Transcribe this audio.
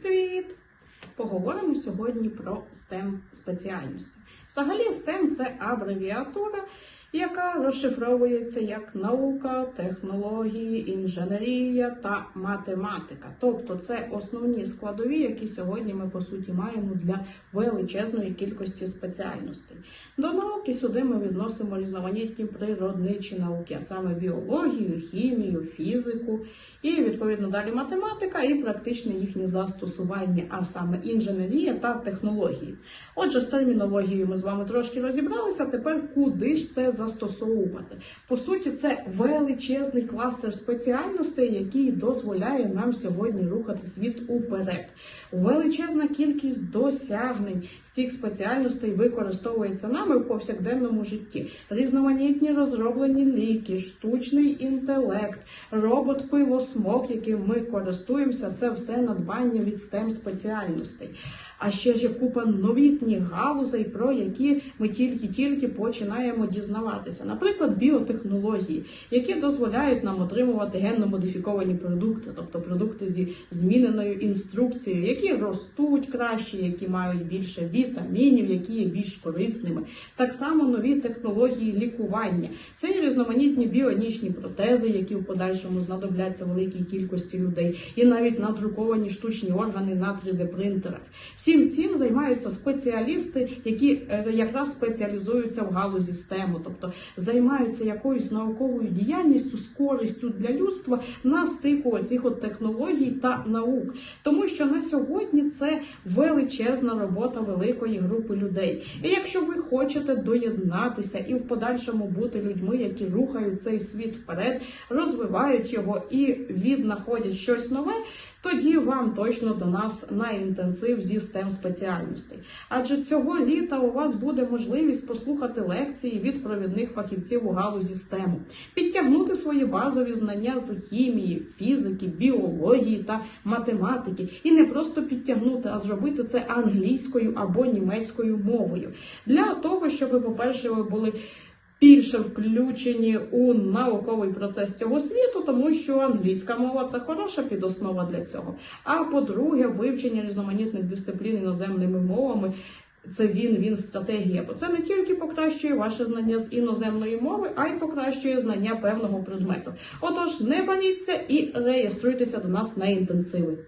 Привіт! Поговоримо сьогодні про STEM спеціальності. Взагалі, STEM це абревіатура, яка розшифровується як наука, технології, інженерія та математика. Тобто це основні складові, які сьогодні ми по суті маємо для величезної кількості спеціальностей. До науки сюди ми відносимо різноманітні природничі науки, а саме біологію, хімію, фізику, і відповідно далі математика і практичне їхнє застосування, а саме інженерія та технології. Отже, з термінологією ми з вами трошки розібралися. Тепер куди ж це застосовувати? По суті, це величезний кластер спеціальностей, який дозволяє нам сьогодні рухати світ уперед. Величезна кількість досягнень з цих спеціальностей використовується нами в повсякденному житті. Різноманітні розроблені ліки, штучний інтелект, робот-пилосмок, яким ми користуємося, це все надбання від STEM спеціальностей. А ще ж є купа новітніх галузей, про які ми тільки-тільки починаємо дізнаватися. Наприклад, біотехнології, які дозволяють нам отримувати генно-модифіковані продукти, тобто продукти зі зміненою інструкцією, які ростуть краще, які мають більше вітамінів, які є більш корисними. Так само нові технології лікування. Це різноманітні біонічні протези, які в подальшому знадобляться великій кількості людей, і навіть надруковані штучні органи на 3D-принтерах. Всім цим займаються спеціалісти, які е, якраз спеціалізуються в галузі STEM, тобто займаються якоюсь науковою діяльністю з користю для людства на стику оцих от технологій та наук. Тому що на сьогодні це величезна робота великої групи людей. І якщо ви хочете доєднатися і в подальшому бути людьми, які рухають цей світ вперед, розвивають його і віднаходять щось нове. Тоді вам точно до нас на інтенсив зі STEM спеціальностей. Адже цього літа у вас буде можливість послухати лекції від провідних фахівців у галузі STEM, підтягнути свої базові знання з хімії, фізики, біології та математики, і не просто підтягнути, а зробити це англійською або німецькою мовою. Для того, щоб, по-перше, ви були більше включені у науковий процес цього світу, тому що англійська мова це хороша підоснова для цього. А по-друге, вивчення різноманітних дисциплін іноземними мовами. Це він, він стратегія, бо це не тільки покращує ваше знання з іноземної мови, а й покращує знання певного предмету. Отож, не баліться і реєструйтеся до нас на інтенсиви.